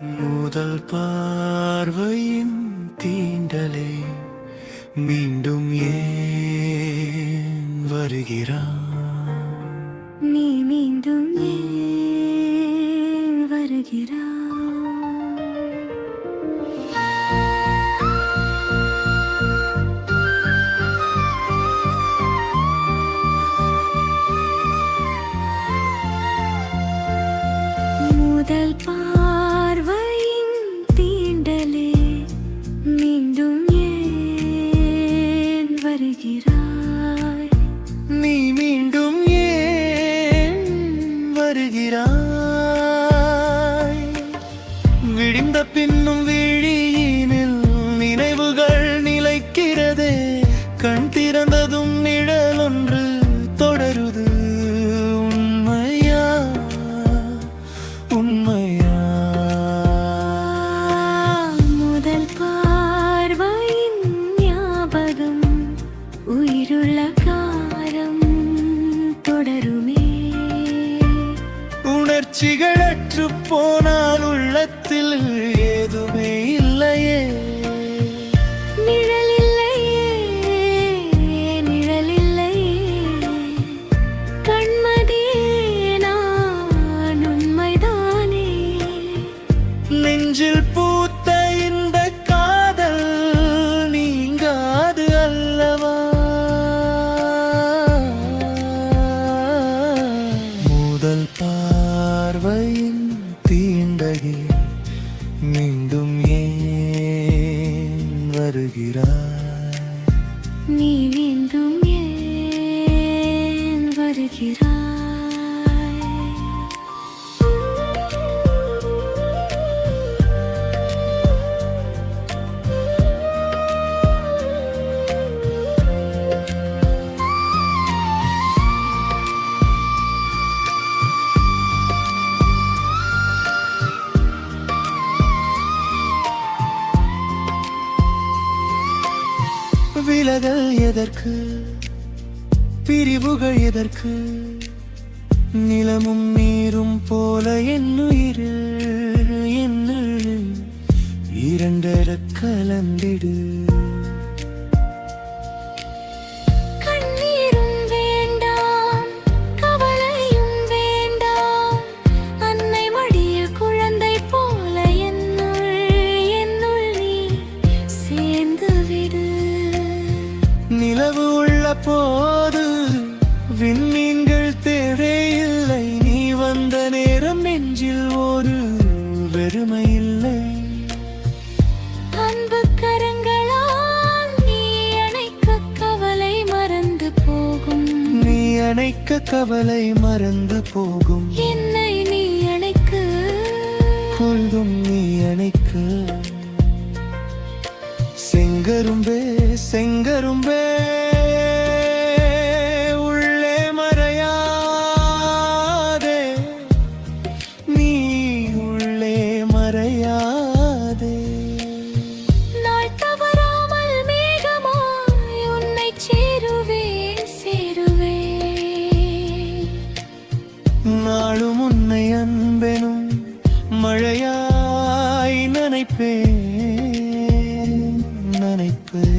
முதல் பார்வையின் தீண்டலே மீண்டும் ஏன் வருகிறான் நீ மீண்டும் ஏன் வருகிறான் வருகிறாய் விடிந்த பின்னும் விழியினில் நினைவுகள் நிலைக்கிறதே. கண் திறந்ததும் நிழலொன்று தொடருது. உணர்ச்சிகளற்று போனால் உள்ளத்தில் ஏதுமே இல்லையே. நெஞ்சில் பூத்த நீ வேண்டும் ஏன் வருகிறாய்? விலகல் எதற்கு? பிரிவுகள் எதற்கு? நிலமும் நீரும் போல என்னுயிரு என்னுயிரு இரண்டர கலந்திடு. வெறுமை இல்லை அன்பு கரங்களால் நீ அணைக்க கவலை மறந்து போகும். நீ அணைக்க கவலை மறந்து போகும். என்னை நினைப்பேன். நினைப்பேன்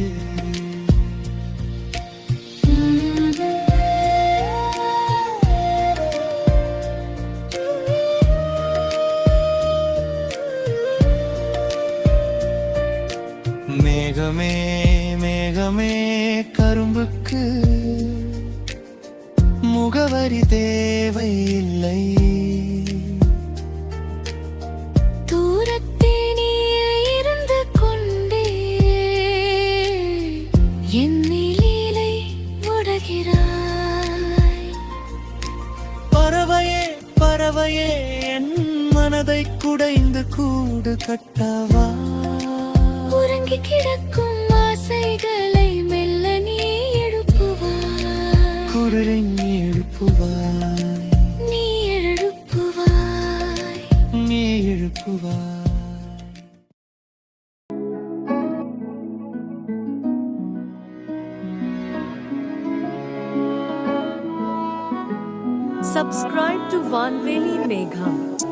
மேகமே மேகமே கரும்புக்கு முகவரி தேவையில்லை. பறவையே என் மனதை குடைந்து கூடு கட்டவா? உறங்கி கிடக்கும் ஆசைகள் Subscribe to Vanveli Megha.